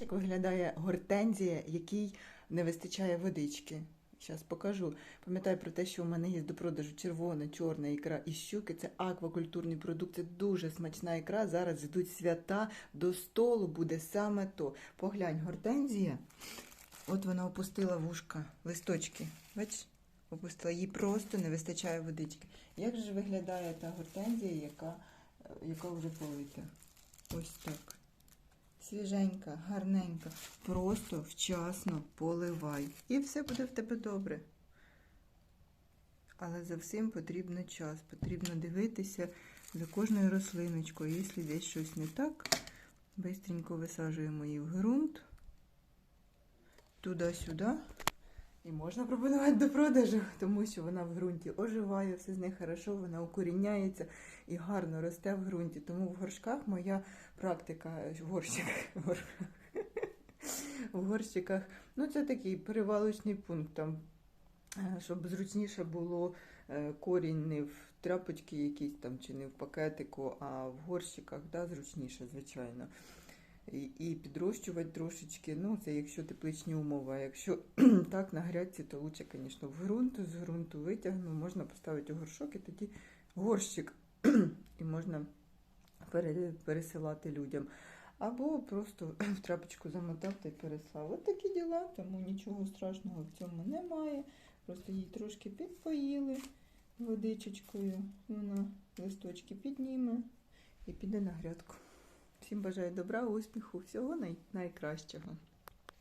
Як виглядає гортензія, якій не вистачає водички. Зараз покажу. Пам'ятаю про те, що у мене є до продажу червона, чорна ікра і щуки. Це аквакультурний продукт, це дуже смачна ікра. Зараз йдуть свята, до столу буде саме то. Поглянь, гортензія. От вона опустила вушка, листочки. Бачиш? Опустила, їй просто не вистачає водички. Як же виглядає та гортензія, яка, яка вже полита? Ось так. Свіженька, гарненька. Просто вчасно поливай. І все буде в тебе добре. Але за всім потрібен час. Потрібно дивитися за кожною рослиночкою. Якщо десь щось не так, бистренько висаджуємо її в ґрунт. Туди-сюди. І можна пропонувати до продажу, тому що вона в ґрунті оживає, все з нею хорошо, вона укоріняється і гарно росте в ґрунті. Тому в горшках моя практика в горщиках, в горщиках ну це такий перевалочний пункт, там, е, щоб зручніше було е, корінь не в тряпочки якісь там чи не в пакетику, а в горщиках, да, зручніше, звичайно. І, підрощувати трошечки, ну це якщо тепличні умови. А якщо так на грядці, то лучше, звісно, в ґрунт, з ґрунту витягну, можна поставити у горшок і тоді горщик, і можна пересилати людям. Або просто в трапочку замотав та й переслав. От такі діла, тому нічого страшного в цьому немає. Просто її трошки підпоїли водичечкою. Вона листочки підніме і піде на грядку. Всім бажаю добра, успіху, всього най- найкращого.